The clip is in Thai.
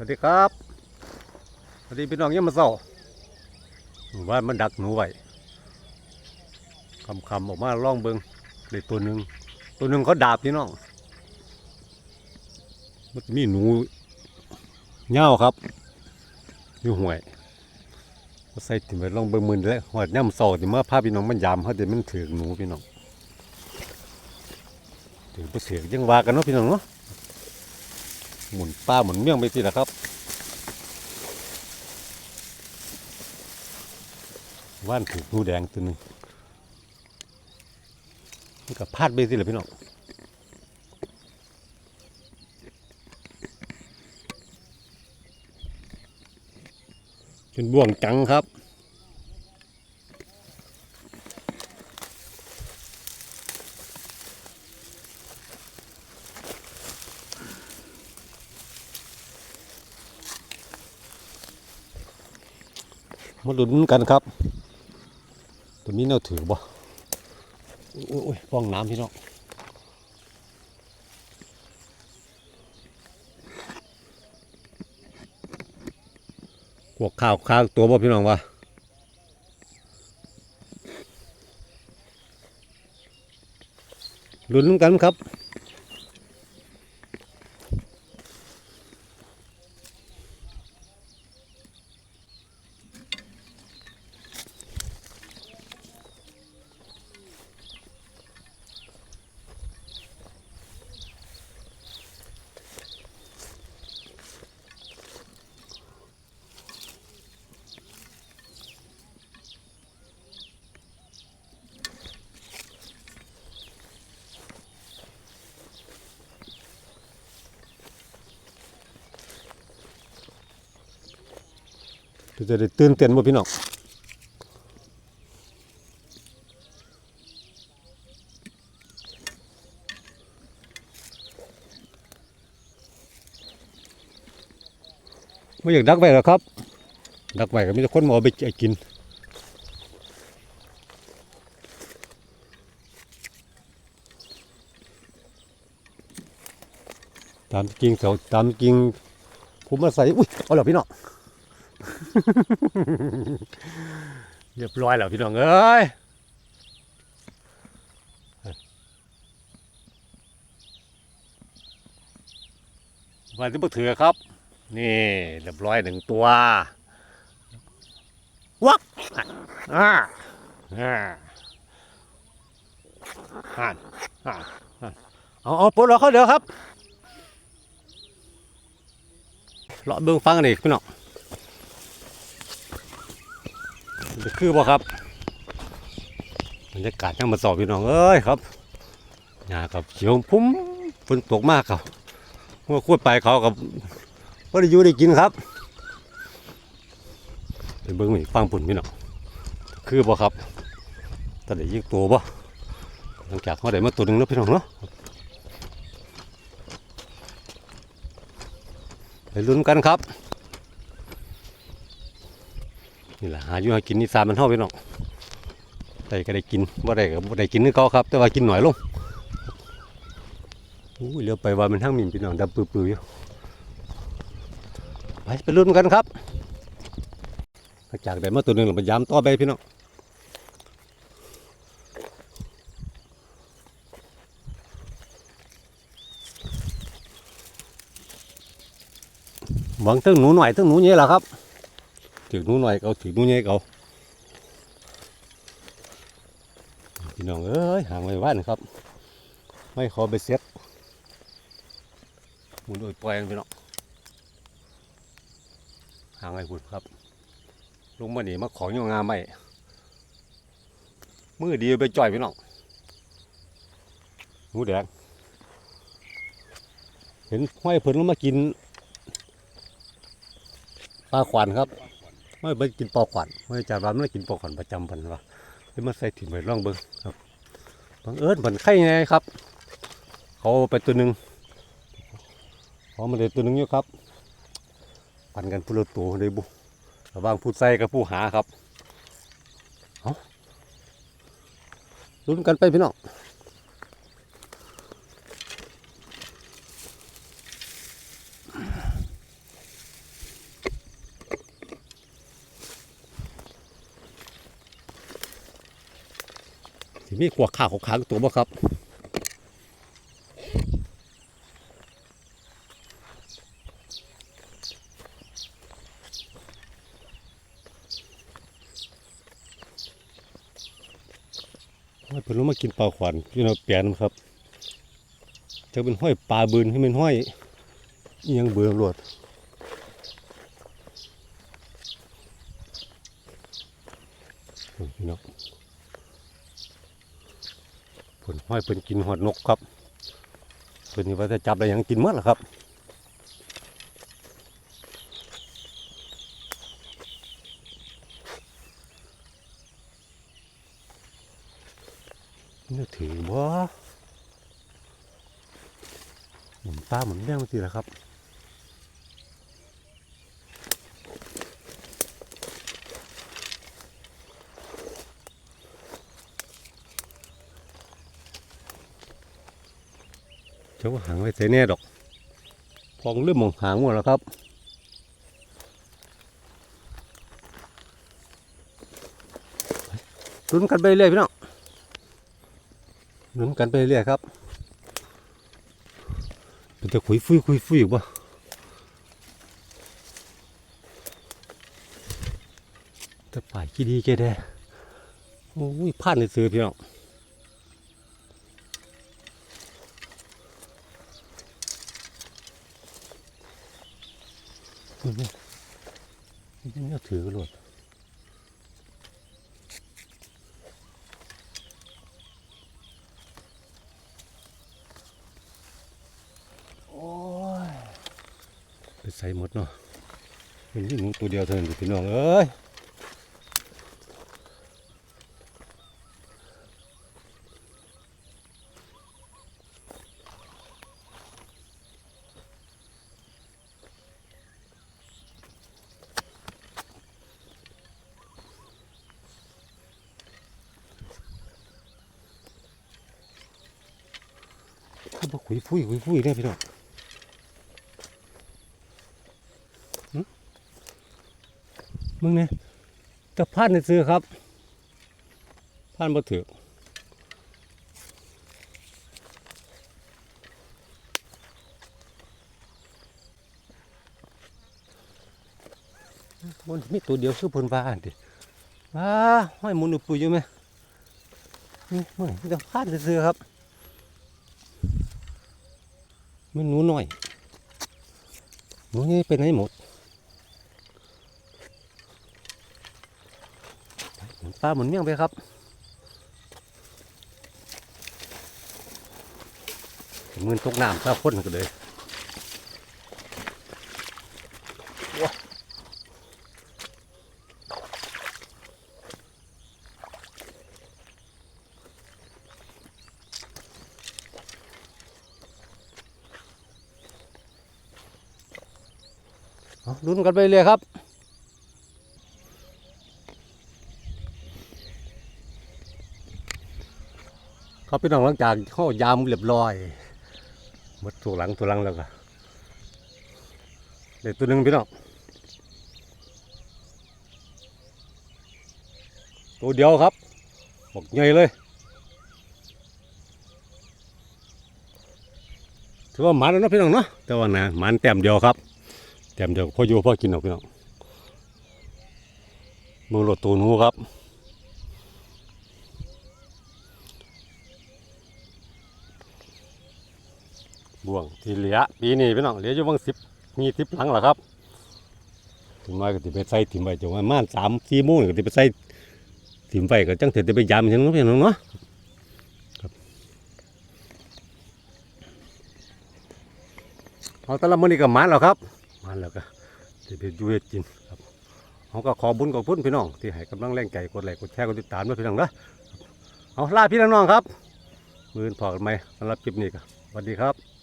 วัสดีครับสวัสดีพี่น้องยี่ยมาเศร้าว่านมันดักหนูไว้คำคำออกมาล่องเบิงได้ตัวหนึ่งตัวหนึ่งเขาดาบพี่น้องมันมีหนูเง่าครับอยู่ห่วยก็ใส่ถิ่นไปล่องเบิงมือแล้วหอดย่ำเศร้าที่มาพาพี่น้องมันยามเขาเดี๋ยวมันถือหนูพี่น้องถือเสือกยังว่ากันเนาะพี่น้องเนาะ หมุนป้าหมุนเมี่ยงไปสิละครับ ว่านถูกนูแดงตัวนึงมันก็พลาดไปสิละพี่น้องเป็นบ่วงจังครับ มาลุ้นกันครับ ตัวนี้เราถือบ่โอ้ยโอ้ยฟ้องน้ำพี่น้องพวกข้าวข้างตัวบ่พี่น้องวะลุ้นกันครับ จะได้ตื่นเต้นบ่พี่น้องไม่อยากดักไว้หรอครับ ดักไว้ก็มีแต่คนมาเอาไปกินตามกิ่งเสาตามกิ่งผมมาใส่อุ้ยเอาหรอพี่น้อง เรียบร้อยแล้วพี่น้องเอ้ยวันที่มาถือครับ นี่เรียบร้อยหนึ่งตัว วักอ่าอ่าอ่านอ่านเอาเอาปลดล็อกเขาเดี๋ยวครับเลาะเบื้องฟังกันอีกพี่น้อง จะ คือบ่ครับบรรยากาศยังมาสอบพี่น้องเอ้ยครับหญ้ากับเขียวพุ่มฝนตกมากครับเมื่อคุดไปเขากับว่ได้อยู่ได้กินครับไปเบิ้งอีฟังปุ่นพี่น้องคือบ่ครับแต่ได้ยิงตัวบ่หลังจากเขาได้มาตัวหนึ่งแล้วพี่น้องเนาะไปลุ้นกันครับ นี่แหละหาอยู่หากินนี่สามมันเท่าไปน้องได้ก็ได้กินบ่ได้ก็บ่ได้กินนึกเขาครับ แต่ว่ากินหน่อยลงอู้ยเลี้ยวไปว่ามันทั้งมินพี่น้องดำปื้อๆอยู่ไปไปลุ้นกันครับจากได้มาตัวหนึงเราไปยามต่อไปพี่น้องหวังทั้งหนูหน่อยทั้งหนูเนี้แหละครับ ถือนูหน่อยเขาถือนูใหญ่เขาพี่น้องเอ้ยห่างไว้บ้านครับ ไม่ขอไปเซ็ตหมุนโดยปล่อยพี่น้องห่างไว้พุ่นครับ ลงมาหนีมาของอยงงามไม่มือดีไปจ่อยพี่น้องหูแดงเห็นห้อยเพิ่นลงมากินปลาขวานครับ ไม่ไปกินปอขวัญไม่จ่าบ้านไม่กินปอขวัญประจำพันวะที่มาใส่ถิ่นไว้ร่องเบิ้งครับบังเอิญผนไข่ไงครับ เขาไปตัวหนึ่งเขามาเลยตัวหนึ่งอยู่ครับปันกันผู้ละตัวเลยบุระว่างผู้ใส่กับผู้หาครับเอาลุ้นกันไปพี่น้อง มีขวขาขวขาตัวบ่ครับเพิ่นลงมากินปลาขวัญพี่น้องเปลี่ยนครับจะเป็นห้อยปลาบืนให้เป็นห้อยอิหยังเบือรวดพี่น้อง นห้อยเพิ่นกินหอดนกครับเพิ่นนี่ว่าจะจับได้หยังกินหมดล่ะครับนี่ถือบ่หมุนตาหมุนแม่งมันสิละครับ เจ้าหางไว้ใส่แน่ดอก พองเริ่มมองหางหมดแล้วครับลุ้นกันไปเรื่อยพี่น้องลุ้นกันไปเรื่อยครับเป็นจะคุยฟุยคุยฟุยอยู่ปะจะป่ายกี่ดีแกแดโอ้ยพลาดในซื้อพี่น้อง นี่นี่นี่นี่ถือกันหลดโอ้ยไปใส่หมดเนาะเป็นที่หนูตัวเดียวเท่านั้นพี่น้องเอ้ย บอกคุยฟุยคุยฟุยได้พี่น้องมึงเนี่ยจะพลาดในซื้อครับพลาดมาถือมันมีตัวเดียวคือเพนว่าอันดิว้าห้อยมุนอุปุยอยู่ไหมนี่มึงจะพลาดในซื้อครับ มันหนูน้อยหนูนี่เป็นไหนหมดปลาหมุนเมี่ยงไปครับมือนตกน้ำซาพ่นกันเลย ลุ้นกันไปเลยครับครับพี่น้องหลังจากข้ายามเรียบร้อยหมดตัวหลังตัวหลังแล้วก็เด็กตัวหนึ่งพี่น้องตัวเดียวครับบอกใหญ่เลยถือว่าหมันแล้วนะพี่น้องเนาะแต่ว่านะหมันแต้มเดียวครับ แต้มเดียวพออยู่พอกินเอาพี่น้องมือรถตัวหนูครับบ่วงที่เหลือปีนี้พี่น้องเหลืออยู่บางสิบมีสิบหลังเหรอครับถึงมาก็ติไปใส่ถิ่มไว้จนประมาณสามสี่โมงก็ติไปใส่ถิ่มไว้ก็จังเถิดจะไปยำใช่ไหมพี่น้องเนาะครับเอาแตละมือนี้ก็มันแล้วครับ มันแล้วก็จะเป็นยูเอจินครับเขาก็ขอบุญขอบพุ่นพี่น้องที่ให้กำลังแรงใจกดไลค์กดแชร์กดติดตามด้วยพี่น้องนะเอาลาพี่น้องครับ มือนพอกันไหมสำหรับคลิปนี้ก็สวัสดีครับ